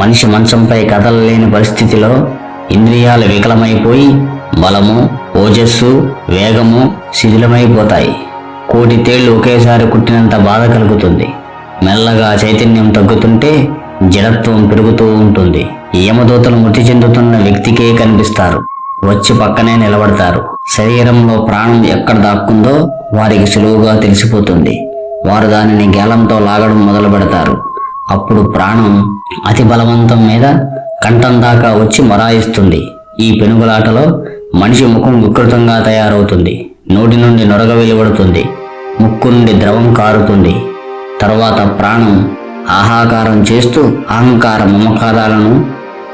మనిషి మంచంపై కదలలేని పరిస్థితిలో ఇంద్రియాలు వికలమైపోయి బలము ఓజస్సు వేగము శిథిలమైపోతాయి. కోటి తేళ్ళు ఒకేసారి కుట్టినంత బాధ కలుగుతుంది. మెల్లగా చైతన్యం తగ్గుతుంటే జడత్వం పెరుగుతూ ఉంటుంది. యమదూతలు మృతి చెందుతున్న వ్యక్తికే కనిపిస్తారు. వచ్చి పక్కనే నిలబడతారు. శరీరంలో ప్రాణం ఎక్కడ దాక్కుందో వారికి సులువుగా తెలిసిపోతుంది. వారు దానిని గేలంతో లాగడం మొదలు పెడతారు అప్పుడు ప్రాణం అతి బలవంతం మీద కంఠం దాకా వచ్చి మొరాయిస్తుంది. ఈ పెనుగులాటలో మనిషి ముఖం వికృతంగా తయారవుతుంది. నోటి నుండి నొరగ వెలువడుతుంది. ముక్కు నుండి ద్రవం కారుతుంది. తరువాత ప్రాణం ఆహాకారం చేస్తూ అహంకార మమకారాలను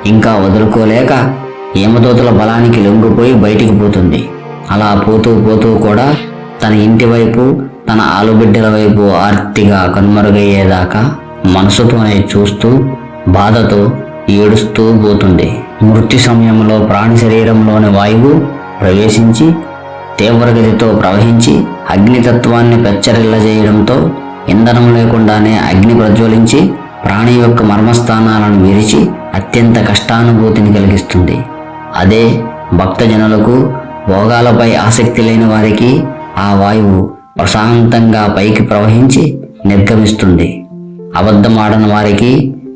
ఇంకా వదులుకోలేక యమదూతల బలానికి లొంగిపోయి బయటికి పోతుంది. అలా పోతూ పోతూ కూడా తన ఇంటి వైపు తన ఆలుబిడ్డల వైపు ఆర్తిగా కనుమరుగయ్యేదాకా మనసుతోనే చూస్తూ బాధతో ఏడుస్తూ పోతుంది మృత్యు సమయంలో ప్రాణి శరీరంలోని వాయువు ప్రవేశించి తీవ్రగతితో ప్రవహించి అగ్నితత్వాన్ని పెచ్చరిల్లజేయడంతో ఇంధనం లేకుండానే అగ్ని ప్రజ్వలించి ప్రాణి యొక్క మర్మస్థానాలను విరిచి అత్యంత కష్టానుభూతిని కలిగిస్తుంది అదే భక్తజనులకు భోగాలపై ఆసక్తి లేని వారికి ఆ వాయువు ప్రశాంతంగా పైకి ప్రవహించి నిర్గమిస్తుంది అబద్ధమాడని వారికి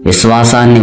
విశ్వాసాన్ని